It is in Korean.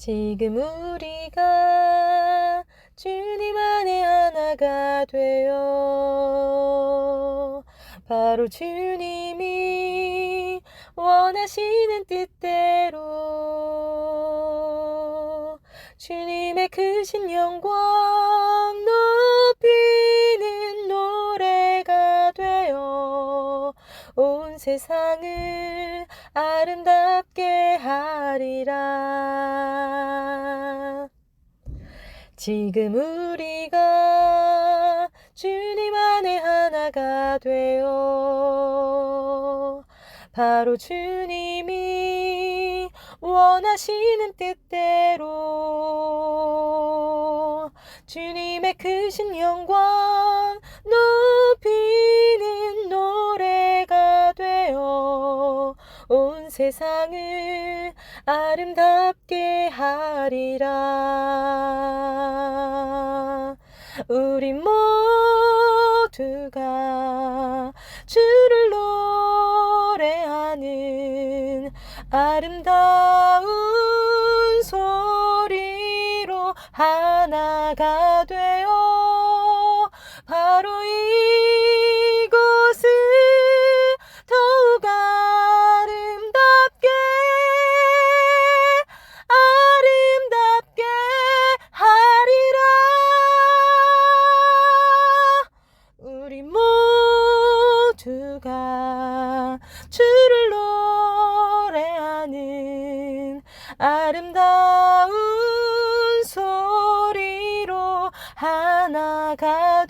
지금 우리가 주님 안에 하나가 되어 바로 주님이 원하시는 뜻대로 주님의 크신 영광 높이는 노래가 되어 온 세상을 아름답게 하리라. 지금 우리가 주님 안에 하나가 되어 바로 주님이 원하시는 뜻대로 주님의 크신 영광 온 세상을 아름답게 하리라. 우리 모두가 주를 노래하는 아름다운 소리로 하나가 되어 모두가 주를 노래하는 아름다운 소리로 하나가